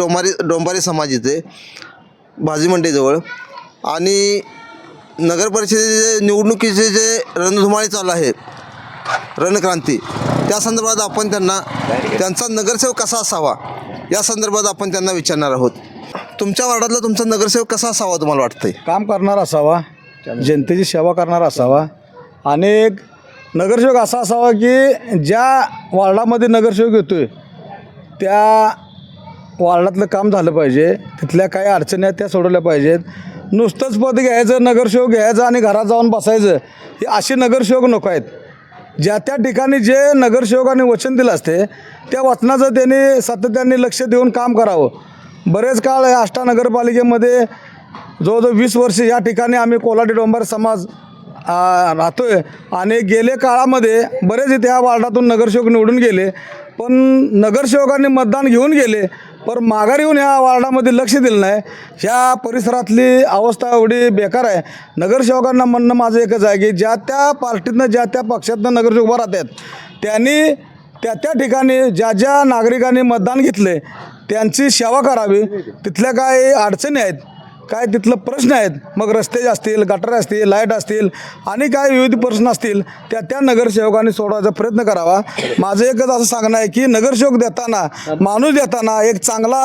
डोंबारी डोंबारी समाज इथे भाजी मंडईजवळ आणि नगर परिषदेचे निवडणुकीचे जे रणधुमाळी चालू आहे रणक्रांती त्या संदर्भात आपण त्यांना त्यांचा नगरसेवक कसा असावा या संदर्भात आपण त्यांना विचारणार आहोत. तुमच्या वार्डातला तुमचा नगरसेवक कसा असावा तुम्हाला वाटतंय? काम करणारा असावा जनतेची सेवा करणारा असावा. आणि एक नगरसेवक असा असावा की ज्या वार्डामध्ये नगरसेवक येतोय त्या वार्डातलं काम झालं पाहिजे तिथल्या काही अडचणी आहेत त्या सोडवल्या पाहिजेत. नुसतंच पद घ्यायचं नगरसेवक घ्यायचं आणि घरात जाऊन बसायचं हे असे नगरसेवक नको आहेत. ज्या त्या ठिकाणी जे नगरसेवकांनी वचन दिलं असते त्या वचनाचं त्यांनी सातत्याने लक्ष देऊन काम करावं. बरेच काळ आष्टा नगरपालिकेमध्ये जवळजवळ वीस वर्ष या ठिकाणी आम्ही कोल्हाटी डोंबर समाज राहतो आहे आणि गेले काळामध्ये बरेच इथे ह्या वार्डातून नगरसेवक निवडून गेले पण नगरसेवकांनी मतदान घेऊन गेले पर माघार येऊन ह्या वार्डामध्ये लक्ष दिलं नाही. ह्या परिसरातली अवस्था एवढी बेकार आहे. नगरसेवकांना म्हणणं माझं एकच आहे की ज्या त्या पार्टीतनं ज्या त्या पक्षातनं नगरसेवक उभा राहतात त्यांनी त्या त्या ठिकाणी ज्या ज्या नागरिकांनी मतदान घेतले त्यांची सेवा करावी. तिथल्या काही अडचणी आहेत काय तिथलं प्रश्न आहेत? मग रस्ते असतील गटार असतील लाइट असतील आणि काय विविध प्रश्न असतील त्या त्या नगरसेवकांनी सोडवायचा प्रयत्न करावा. माझं एकच असं सांगणं आहे की नगरसेवक देताना माणूस देताना एक चांगला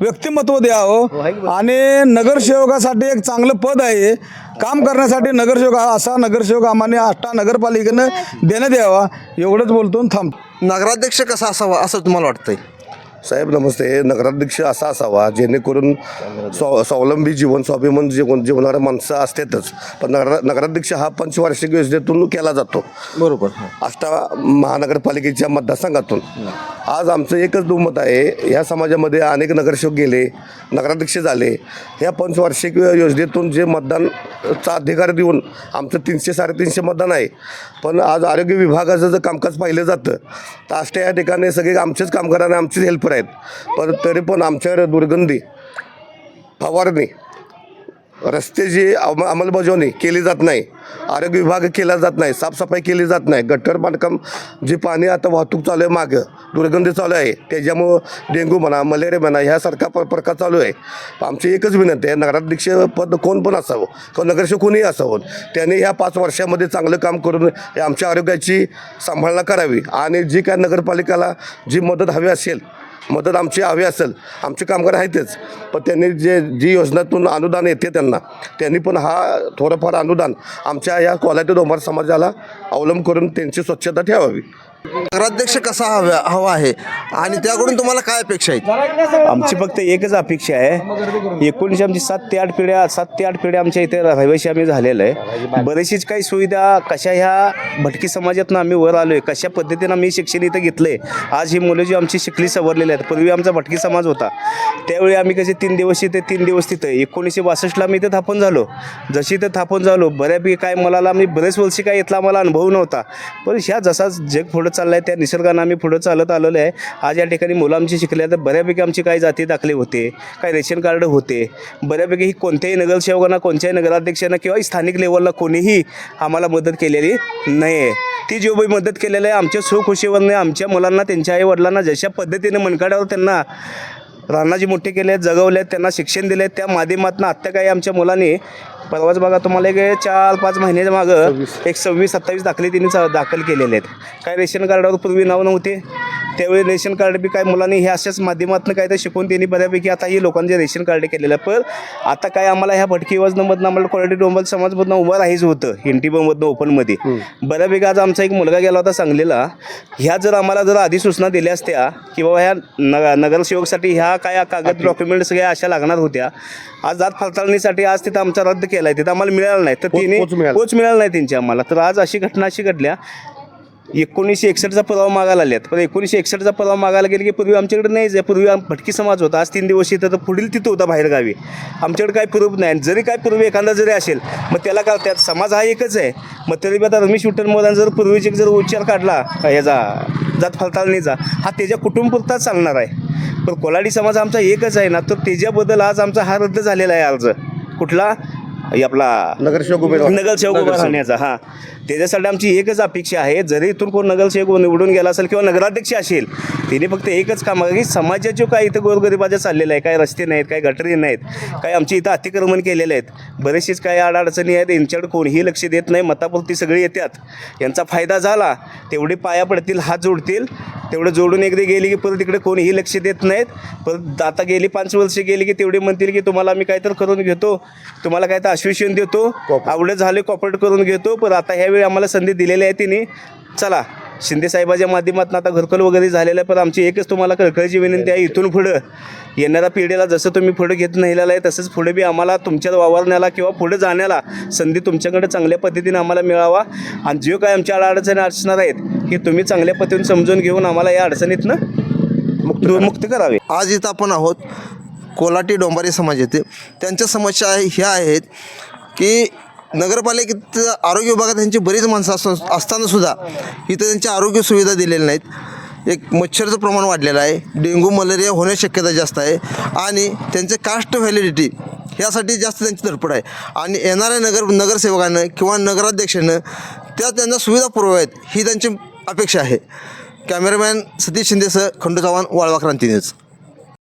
व्यक्तिमत्व द्यावं आणि नगरसेवकासाठी एक चांगलं पद आहे. काम करण्यासाठी नगरसेवक हा असा नगरसेवक आम्हाने आष्टा नगरपालिकेनं देण्यात यावा. एवढंच बोलतो थांब नगराध्यक्ष कसा असावा असं तुम्हाला वाटतंय? साहेब नमस्ते. नगराध्यक्ष असा असावा जेणेकरून स्व स्वावलंबी जीवन स्वाभिमान जीवन जीवणारे माणसं असतातच. पण नगर नगराध्यक्ष हा पंचवार्षिक योजनेतून केला जातो. बरोबर आष्टा महानगरपालिकेच्या मतदारसंघातून. आज आमचं एकच दुमत आहे या समाजामध्ये अनेक नगरसेवक गेले नगराध्यक्ष झाले. ह्या पंचवार्षिक योजनेतून जे चा अधिकार देऊन आमचं तीनशे साडेतीनशे मतदान आहे. पण आज आरोग्य विभागाचं जर कामकाज पाहिलं जातं तर आष्ट्या या ठिकाणी सगळे आमचेच कामगार आणि आमचेच हेल्पर आहेत. पण तरी पण आमच्याकडे दुर्गंधी फवारणी रस्त्याची अम अंमलबजावणी केली जात नाही आरोग्य विभाग केला जात नाही साफसफाई केली जात नाही गट्टर बांधकाम जे पाणी आता वाहतूक चालू आहे मागं दुर्गंधी चालू आहे त्याच्यामुळं डेंग्यू म्हणा मलेरिया म्हणा ह्यासारखा प प्रकार चालू आहे. आमची एकच विनंती आहे नगराध्यक्ष पद कोण पण असावं किंवा नगरसेवक कोणीही असावं त्याने ह्या पाच वर्षामध्ये चांगलं काम करून आमच्या आरोग्याची सांभाळणा करावी आणि जी काय नगरपालिकेला जी मदत हवी असेल मदत आमची हवी असेल. आमचे कामगार आहेतच पण त्यांनी जे जी योजनातून अनुदान येते त्यांना त्यांनी पण हा थोडंफार अनुदान आमच्या या क्वालिटी डोंबार समाजाला अवलंब करून त्यांची स्वच्छता ठेवावी. नगराध्यक्ष कसा हवा हवा आहे? आणि त्याकडून तुम्हाला काय अपेक्षा आहेत? आमची फक्त एकच अपेक्षा आहे. एकोणीसशे आमची सात ते आठ पिढ्या सात ते आठ पिढ्या आमच्या इथे रहिवाशी आम्ही झालेलं आहे. बरेचशीच काही सुविधा कशा ह्या भटकी समाजातून आम्ही वर आलो आहे कशा पद्धतीनं आम्ही शिक्षण इथं घेतलं आहे आज ही मुलं जी आमची शिकली सवरलेली आहेत. पूर्वी आमचा भटकी समाज होता. त्यावेळी आम्ही कसे तीन दिवस इथे तीन दिवस तिथं एकोणीसशे बासष्टला आम्ही इथे थापून झालो. जशी इथं थापून झालो बऱ्यापैकी काय मला आम्ही बरेच वर्षी काय इथला आम्हाला अनुभव नव्हता. पण ह्या जसा जग पुढं चालला आहे त्या निसर्गानं आम्ही पुढं चालत आलेलो आहे. आज या ठिकाणी मुलं आमची शिकल्या तर बऱ्यापैकी आमची काही जाती दाखले होते काही रेशन कार्ड होते. बऱ्यापैकी ही कोणत्याही नगरसेवकांना कोणत्याही नगराध्यक्षांना किंवा स्थानिक लेवलला कोणीही आम्हाला मदत केलेली नाही आहे ती जो मदत केलेली आहे आमच्या सुखुशीवरने आमच्या मुलांना त्यांच्या आई वडिलांना जशा पद्धतीने मनकाड्यावर त्यांना रानाजी मोठे केले आहेत जगवले आहेत त्यांना शिक्षण दिले आहेत त्या माध्यमातून आत्ता काही आमच्या मुलांनी परवाच बघा तुम्हाला एक चार पाच महिन्याच्या मागं एक सव्वीस सत्तावीस दाखले त्यांनी चा- दाखल केलेले आहेत. काय रेशन कार्डावर पूर्वी नाव नव्हते? त्यावेळी रेशन कार्ड बी काय मुलांनी हे अशाच माध्यमातून काय तर शिकून त्यांनी बऱ्यापैकी आता ही लोकांचे रेशन कार्ड केलेलं आहे. पण आता काय आम्हाला ह्या भटकी योजनेमधनं आम्हाला क्वालिटी डोंबल समाजमधनं उभं राहायचं होतं इंटिबमधनं ओपनमध्ये बऱ्यापैकी आज आमचा एक मुलगा गेला होता सांगलीला. ह्या जर आम्हाला जर आधी सूचना दिल्या असत्या की बाबा ह्या नग नगरसेवकसाठी ह्या काय कागद डॉक्युमेंट सगळ्या अशा लागणार होत्या आज जात पडताळणीसाठी आज तिथं आमचा रद्द केला आहे तिथं आम्हाला मिळालं नाही. तर तिने. पोच मिळाला नाही त्यांची आम्हाला. तर आज अशी घटना अशी घडल्या एकोणीसशे एकसष्टचा पुरावा मागायला आल्यात पण एकोणीसशे एकसष्टचा पुरावा मागायला गेले की पूर्वी आमच्याकडे नाही जे पूर्वी आम- भटकी समाज होता. आज तीन दिवस इथं तर पुढील तिथं होता बाहेरगावी आमच्याकडे काय प्रूफ नाही. आणि जरी काय पूर्वी एखादा जरी असेल मग त्याला काय त्यात समाज हा एकच आहे. मग तरी आता रमेश विठ्ठल मोदान जर पूर्वीचे जर उच्चार काढला याचा जात फलतालनीचा हा त्याच्या कुटुंबपुरताच चालणार आहे. पण कोलाडी समाज आमचा एकच आहे ना तर त्याच्याबद्दल आज आमचा हा रद्द झालेला आहे अर्ज. कुठला? आपला नगरसेवक उमेदवार नगरसेवक उभा राहण्याचा हा. त्याच्यासाठी आमची एकच अपेक्षा आहे जरी इथून कोण नगरसेवक निवडून गेला असेल किंवा नगराध्यक्ष असेल तिने फक्त एकच काम की समाजाचे काय इथं गोरगरिबाच्या चाललेलं आहे काय रस्ते नाहीत काय गटरी नाहीत काय आमची इथं अतिक्रमण केलेले आहेत बरेचसेच काही अडचणी आहेत यांच्याकडे कोणीही लक्ष देत नाही मतापुरती सगळी येतात. यांचा फायदा झाला तेवढे पाया पडतील हात जोडतील तेवढं जोडून एकदा गेली की परत इकडे कोणीही लक्ष देत नाहीत परत आता गेली पाच वर्ष गेली की तेवढे म्हणतील की तुम्हाला मी काहीतरी करून घेतो तुम्हाला काय तर आश्वासन देतो. आवडत झाले कॉपरेट करून घेतो पण आता ह्यावेळी आम्हाला संधी दिलेली आहे तिने. चला शिंदे साहेबाच्या माध्यमातून आता घरकुल वगैरे झालेलं आहे पण आमची एकच तुम्हाला कळकळीची विनंती आहे इथून पुढं. येणाऱ्या पिढीला जसं तुम्ही पुढं घेत नेलेलं आहे तसंच पुढे बी आम्हाला तुमच्यात वावरण्याला किंवा पुढे जाण्याला संधी तुमच्याकडे चांगल्या पद्धतीने आम्हाला मिळावा. आणि जे काय आमच्या अडचणी असणार आहेत की तुम्ही चांगल्या पद्धतीने समजून घेऊन आम्हाला या अडचणीतनं मुक्त मुक्त करावे. आज इथं आपण आहोत कोलाटी डोंबारी समाज येते. त्यांच्या समस्या आहे ह्या आहेत की नगरपालिकेत आरोग्य विभागात त्यांची बरीच माणसं असून असतानासुद्धा इथं त्यांच्या आरोग्य सुविधा दिलेल्या नाहीत. एक मच्छरचं प्रमाण वाढलेलं आहे. डेंग्यू मलेरिया होण्याची शक्यता जास्त आहे आणि त्यांचे कास्ट व्हॅलिडिटी यासाठी जास्त त्यांची धडपड आहे. आणि येणाऱ्या नगर नगरसेवकानं किंवा नगराध्यक्षानं त्या त्यांना सुविधा पुरवाव्यात ही त्यांची अपेक्षा आहे. कॅमेरामॅन सतीश शिंदेसह खंडू चव्हाण वाळवा क्रांती न्यूज.